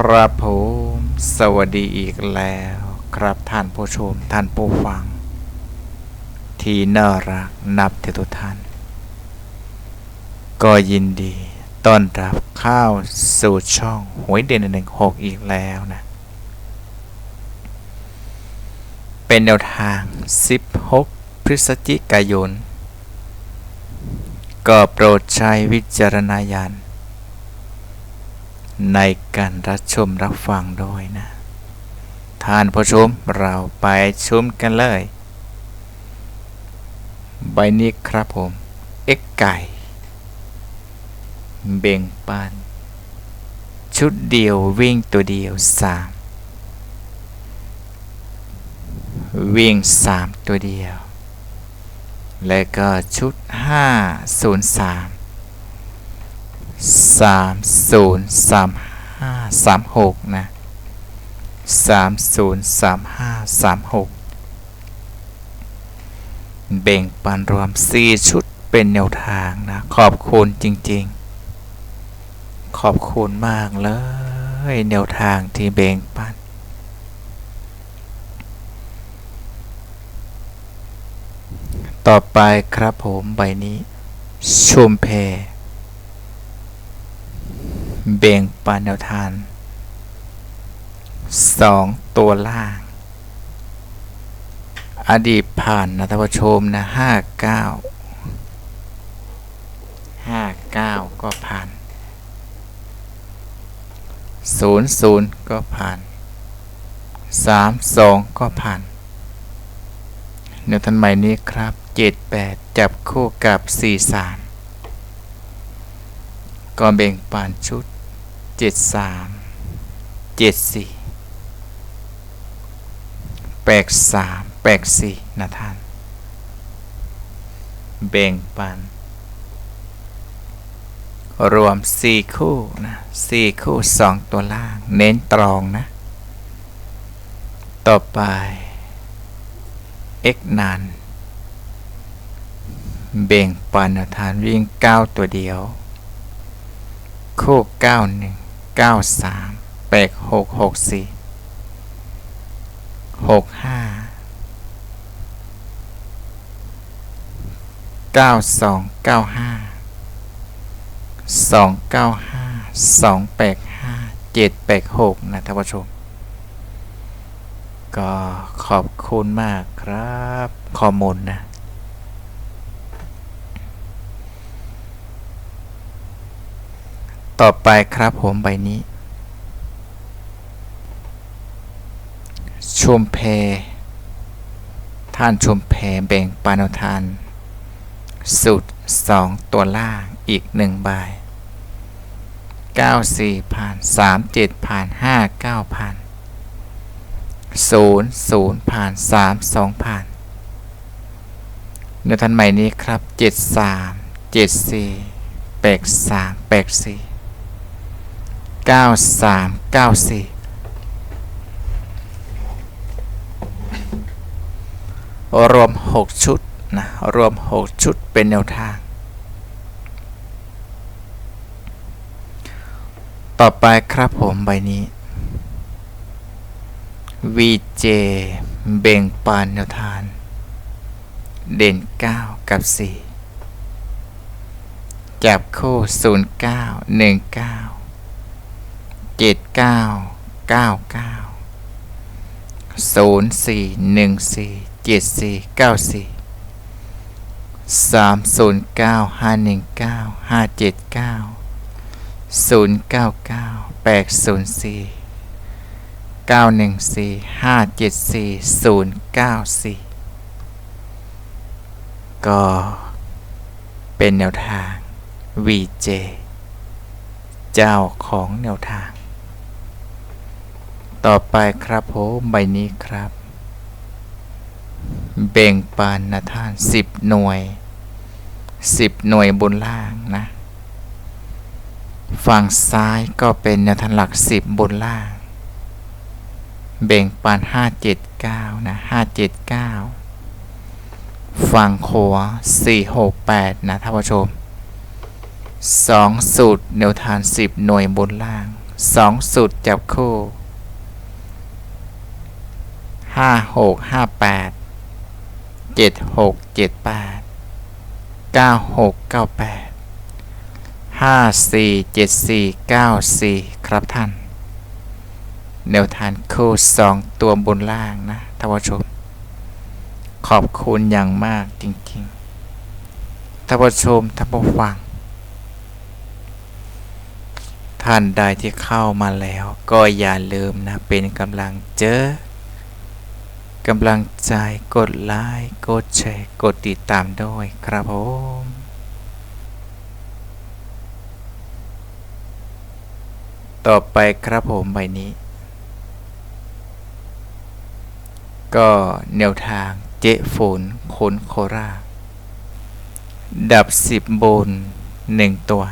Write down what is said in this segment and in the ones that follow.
ครับผมสวัสดีอีกแล้ว ครับท่านผู้ชมท่านผู้ฟัง ที่น่ารักนับถือทุกท่าน ก็ยินดีต้อนรับเข้าวสู่ช่องหวยเด่นหนึ่งหกอีกแล้วนะ เป็นแนวทาง 16 พฤศจิกายน ก็โปรดใช้วิจารณญาณ ในการรับชมรับฟังด้วยนะ ท่านผู้ชมเราไปชมกันเลย ใบนี้ครับผม เอ็กไก่ เบ่งปัน ชุดเดียววิ่งตัวเดียวสามวิ่งสามตัวเดียว และก็ชุดห้าศูนย์สาม สามศูนย์สามห้าสามหกนะสามศูนย์สามห้าสามหกเบ่งปันรวมสี่ชุดเป็นแนวทางนะ ขอบคุณจริง ๆ ขอบคุณมากเลย แนวทางที่เบ่งปันต่อไปครับผมใบนี้ ชุมเพ เบ่งปันแนวทานสองตัวล่าง อดีตผ่านนะท่านผู้ชมนะห้าเก้าห้าเก้าก็ผ่านศูนย์ศูนย์ก็ผ่านสามสองก็ผ่านแนวทันใหม่นี้ครับเจ็ดแปดจับคู่กับสี่สามก็เบ่งปานชุด เจ็ดสามเจ็ดสี่แปดสามแปดสี่นะท่านเบ่งปัน รวมสี่คู่นะสี่คู่สองตัวล่าง เน้นตรองนะ ต่อไป x นานเบ่งปันนวทานวิ่งเก้าตัวเดียว คู่เก้าหนึ่ง เก้าสามแปดหกหกสี่หกห้าเก้าสองเก้าห้าสองเก้าห้าสองแปดห้าเจ็ดแปดหกนะท่านผู้ชม ก็ขอบคุณมากครับ ข้อมูลนะ ต่อไปครับผมใบนี้ชุมเพท่านชุมเพแบ่งปานทาน สุดสองตัวล่างอีกหนึ่งใบเก้าสี่ผ่านสามเจ็ดผ่านห้าเก้าผ่านศูนย์ศูนย์ผ่านสามสองผ่านเนื้อทันใหม่นี้ครับเจ็ดสาม เจ็ดสี่แปดสามแปดสี่เก้าสามเก้าสี่รวมหกชุดนะรวมหกชุดเป็นแนวทาง ต่อไปครับผมใบนี้ VJ เบ่งปานแนวทานเด่น 9 กับ 4 จับคู่ เจ็ดเก้าเก้าเก้าศูนย์สี่หนึ่งสี่เจ็ดสี่เก้าสี่สามศูนย์เก้าห้าหนึ่งเก้าห้าเจ็ดเก้าศูนย์เก้าเก้าแปดศูนย์สี่เก้าหนึ่งสี่ห้าเจ็ดสี่ศูนย์เก้าสี่ก็เป็นแนวทาง VJ เจ้าของแนวทาง ต่อไปครับผมใบนี้ครับ เบ่งปานนะท่าน10หน่วย10หน่วยบนล่างนะ ฝั่งซ้ายก็เป็นแนวทางหลัก10บนล่าง เบ่งปานห้าเจ็ดเก้านะห้าเจ็ดเก้าฝั่งขวาสี่หกแปดนะท่านผู้ชมสองสูตรแนวทานสิบหน่วยบนล่างสองสูตรจับคู่ ห้าหกห้าแปดเจ็ดหกเจ็ดแปดเก้าหกเก้าแปดห้าสี่เจ็ดสี่เก้าสี่ครับท่าน แนวทางคู่สองตัวบนล่างนะท่านผู้ชม ขอบคุณอย่างมากจริงๆท่านผู้ชมท่านผู้ฟังท่านใดที่เข้ามาแล้วก็อย่าลืมนะเป็นกำลังเจอ กำลังใจกดไลค์กดแชร์กดติดตามด้วยครับผมต่อไปครับผมใบนี้ ก็แนวทางเจ๊ฝนคนโคราดับสิบบนหนึ่งตัว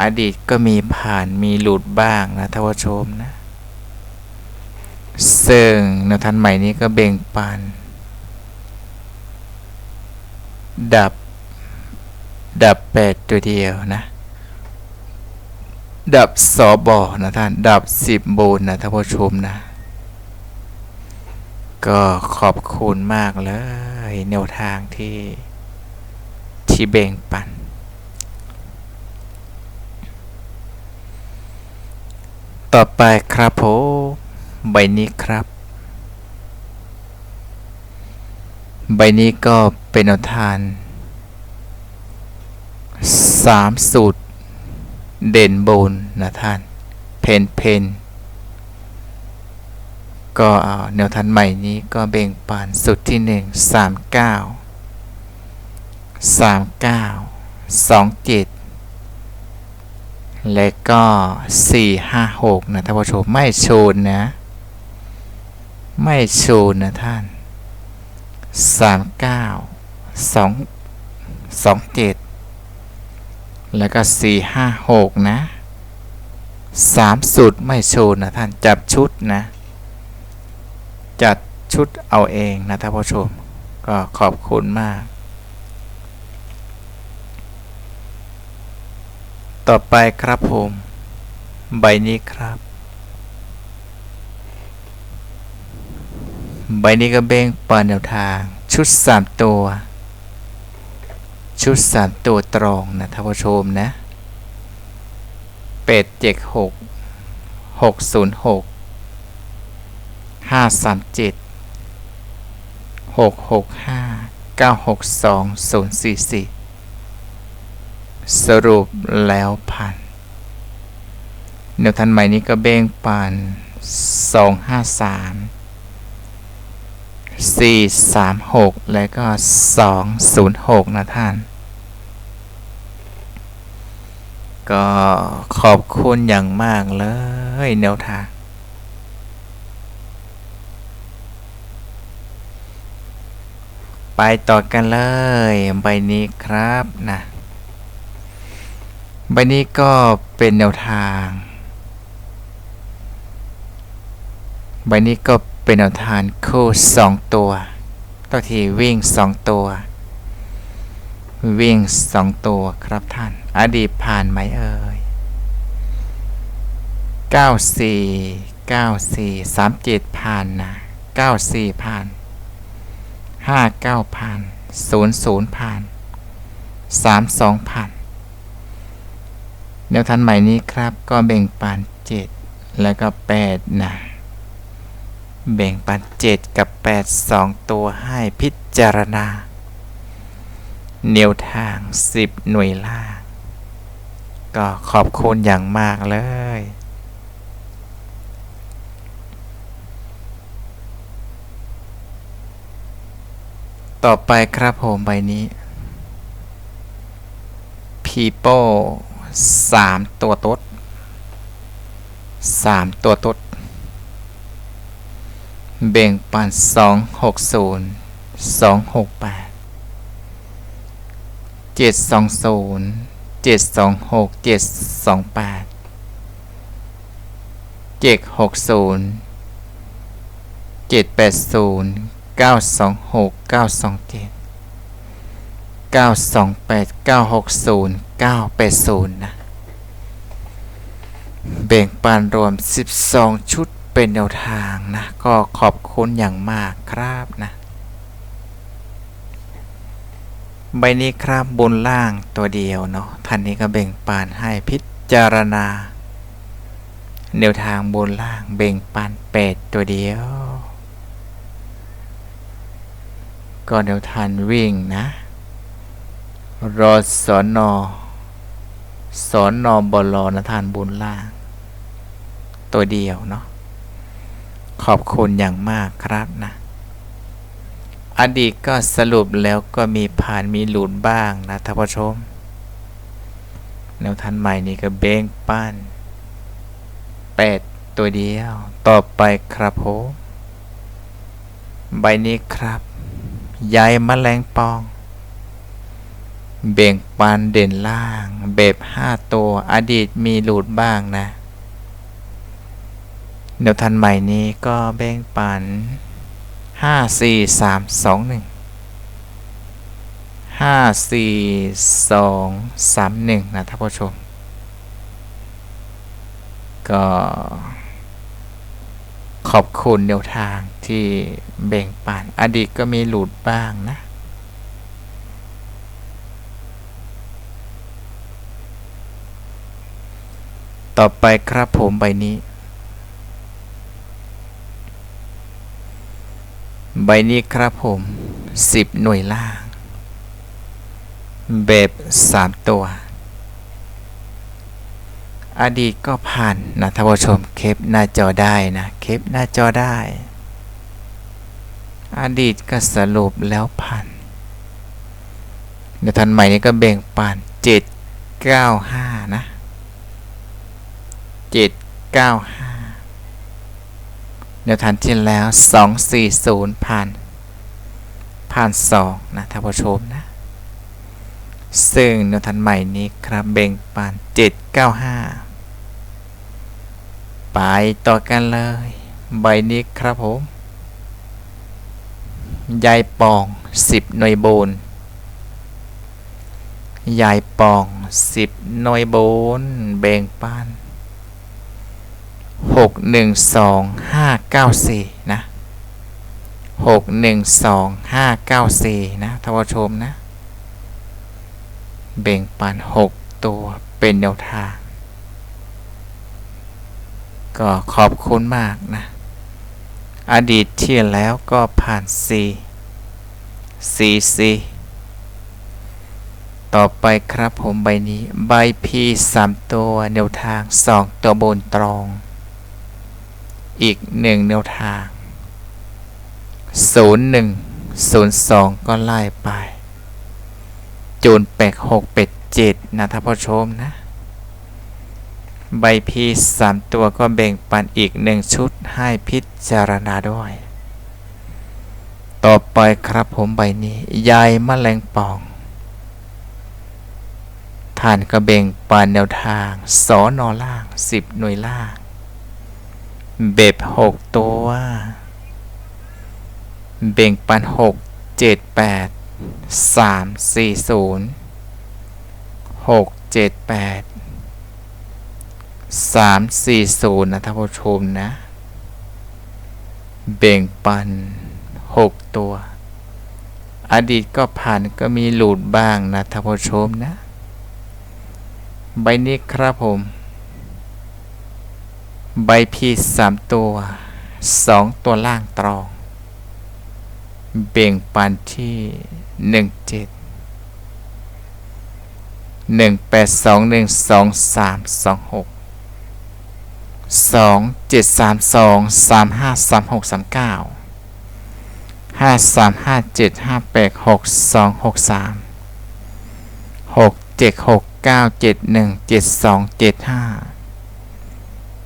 อดีตก็มีผ่านมีหลุดบ้างนะท่านผู้ชมนะ ซึ่งแนวทางใหม่นี้ก็เบ่งปันดับ ดับแปดตัวเดียวนะ ดับสอบอนะท่าน ดับสิบโบนนะท่านผู้ชมนะ ก็ขอบคุณมากเลยแนวทางที่ที่เบ่งปันต่อไปครับผม บนี้ครับ ใบนี้ก็เป็นแนวทานสามสูตร เด่นบนนะท่าน เพนเพนก็เอาแนวทานใหม่นี้ก็เบ่งปานสุดที่หนึ่งสามเก้าสามเก้าสองเจ็ดและก็สี่ห้าหกนะท่านผู้ชมไม่โชนนะ ไม่โชนนะท่านสามเก้าสองสองเจ็ดแล้วก็สี่ห้าหกนะสามสุดไม่โชนนะท่านจับชุดนะ จัดชุดเอาเองนะท่านผู้ชม ก็ขอบคุณมาก ต่อไปครับผม ใบนี้ครับ ใบนี้ก็เบ้งปานแนวทาง ชุดสามตัว ชุดสามตัวตรองนะท่านผู้ชมนะเป็ดเจ็ดหกหกศูนย์หกห้าสามเจ็ดหกหกห้าเก้าหกสองศูนย์สี่สี่สรุปแล้วพันแนวทันใหม่นี้ก็เบ้งปานสองห้าสาม สี่สามหกแล้วก็สองศูนย์หกนะท่าน ก็ขอบคุณอย่างมากเลยแนวทาง ไปต่อกันเลย ใบนี้ครับนะใบนี้ก็เป็นแนวทาง ใบนี้ก็เป็นแนวทางคู่สองตัวตัวที่วิ่งสองตัว วิ่งสองตัวครับท่าน อดีตผ่านไหมเอ่ยเก้าสี่เก้าสี่สามเจ็ดผ่านนะเก้าสี่ผ่านห้าเก้าผ่านศูนย์ศูนย์ผ่านสามสองผ่านแนวทันใหม่นี้ครับก็แบ่งปันเจ็ดแล้วก็แปดนะ แบ่งปันเจ็ดกับแปดสองตัวให้พิจารณา แนวทางสิบหน่วยล่าง ก็ขอบคุณอย่างมากเลย ต่อไปครับผมใบนี้ people สามตัวตดสามตัวตด แบ่งปันสองหกศูนย์สองหกแปดเจ็ดสองศูนย์เจ็ดสองหกเจ็ดสองแปดเจ็ดหกศูนย์เจ็ดแปดศูนย์เก้าสองหกเก้าสองเจ็ดเก้าสองแปดเก้าหกศูนย์เก้าแปดศูนย์นะ แบ่งปันรวม12ชุด เป็นแนวทางนะ ก็ขอบคุณอย่างมากครับนะใบนี้ครับบนล่างตัวเดียวเนาะท่านนี้ก็แบ่งปันให้พิจารณา แนวทางบนล่างแบ่งปันเป็ดตัวเดียว ก็แนวทางวิ่งนะรอสอนอสอนอบลอนะทานบุญล่าง ตัวเดียวเนาะ ขอบคุณอย่างมากครับนะ อดีตก็สรุปแล้วก็มีผ่านมีหลุดบ้างนะท่านผู้ชมแนวทันใหม่นี่ก็เบ้งปั้นแปดตัวเดียว ต่อไปครับผมใบนี้ครับใยแมลงปอง เบ่งปันเด่นล่าง เบบห้าตัว อดีตมีหลุดบ้างนะ แนวทันใหม่นี้ก็เบ่งปันห้าสี่สามสองหนึ่งห้าสี่สองสามหนึ่งนะท่านผู้ชม ก็ขอบคุณแนวทางที่แบ่งปัน อดีตก็มีหลุดบ้างนะ ต่อไปครับผมใบนี้ ใบนี้ครับผม 10 หน่วยล่าง แบบ 3 ตัว อดีตก็ผ่านนะท่านผู้ชมเคปหน้าจอได้นะเคปหน้าจอได้ อดีตก็สรุปแล้วผ่านเดี๋ยวทันใหม่นี้ก็แบ่งปัน7 9 5 นะ 7 9 5 เดี๋ยวทันที่แล้ว 2 4 0 ผ่าน ผ่าน 2 นะท่านผู้ชมนะ ซึ่งแนวทันใหม่นี้ครับแบ่งปัน7 9 5 ไปต่อกันเลย ใบนี้ครับผมยายปอง 10 หน่วยโบนยายปอง 10 หน่วยโบนแบ่งปัน 6 1 2 5 9 4 นะ6 1 2 5 9 4 นะท่านผู้ชมนะแบ่งปัน 6 ตัวเป็นแนวทาง ก็ขอบคุณมากนะ อดีตที่แล้วก็ผ่าน C C C ต่อไปครับผมใบนี้ ใบ P 3 ตัวแนวทาง 2 ตัวบนตรอง อีก1แนวทาง 0 1 0 2 ก็ไล่ไป จูนแปก6เป็ด7นะท่านผู้ชมนะ ใบพีสามตัวก็แบ่งปันอีกหนึ่งชุดให้พิจารณาด้วย ต่อไปครับผมใบนี้ยายมะแมลงป่องฐานกระเบ่งปันแนวทางสอนอล่างสิบหน่วยล่าง เบ็บหกตัว เบ่งปันหกเจ็ดแปดสามสี่ศูนย์หกเจ็ดแปดสามสี่ศูนย์นะท่านผู้ชมนะ เบ่งปันหกตัว อดีตก็ผ่านก็มีหลุดบ้างนะท่านผู้ชมนะ ใบนี้ครับผม ใบพีสามตัวสองตัวล่างตรอง เบ่งปันที่หนึ่งเจ็ดหนึ่งแปดสองหนึ่งสองสามสองหกสองเจ็ดสามสองสามห้าสามหกสามเก้าห้าสามห้าเจ็ดห้าแปดหกสองหกสามหกเจ็ดหกเก้าเจ็ดหนึ่งเจ็ดสองเจ็ดห้า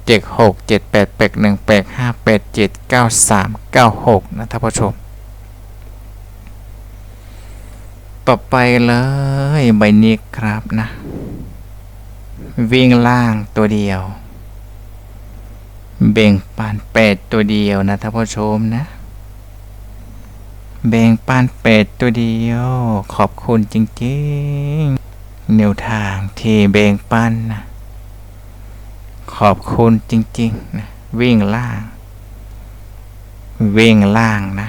เจ็ดหกเจ็ดแปดแปดหนึ่งแปดห้าแปดเจ็ดเก้าสามเก้าหกนะท่านผู้ชม ต่อไปเลยใบนี้ครับนะ วิ่งล่างตัวเดียว เบ่งปานเป็ดตัวเดียวนะท่านผู้ชมนะเบ่งปานเป็ดตัวเดียว ขอบคุณจริงๆแนวทางที่เบ่งปันนะ ขอบคุณจริงๆนะวิ่งล่าง วิ่งล่างนะ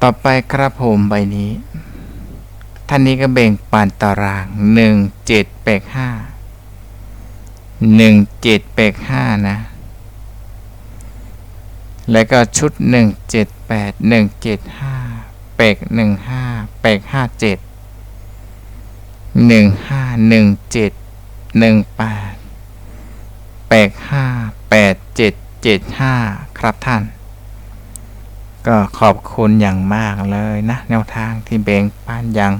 ต่อไปครับผมใบนี้ ท่านนี้ก็เบ่งปานตารางหนึ่งเจ็ดแปดห้าหนึ่งเจ็ดแปดห้านะ แล้วก็ชุดหนึ่งเจ็ดแปดหนึ่งเจ็ดห้าแปดหนึ่งห้าแปดห้าเจ็ดหนึ่งห้าหนึ่งเจ็ด หนึ่งแปดแปดห้าแปดเจ็ดเจ็ดห้าครับท่าน ก็ขอบคุณอย่างมากเลยนะ แนวทางที่เบ่งปันอย่าง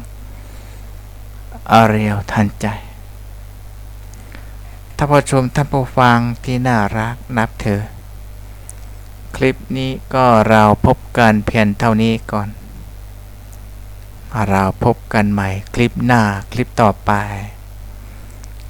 เอเรียวทันใจถ้าผู้ชมท่านผู้ฟังที่น่ารักนับเธอ คลิปนี้ก็เราพบกันเพียงเท่านี้ก่อน เราพบกันใหม่คลิปหน้าคลิปต่อไป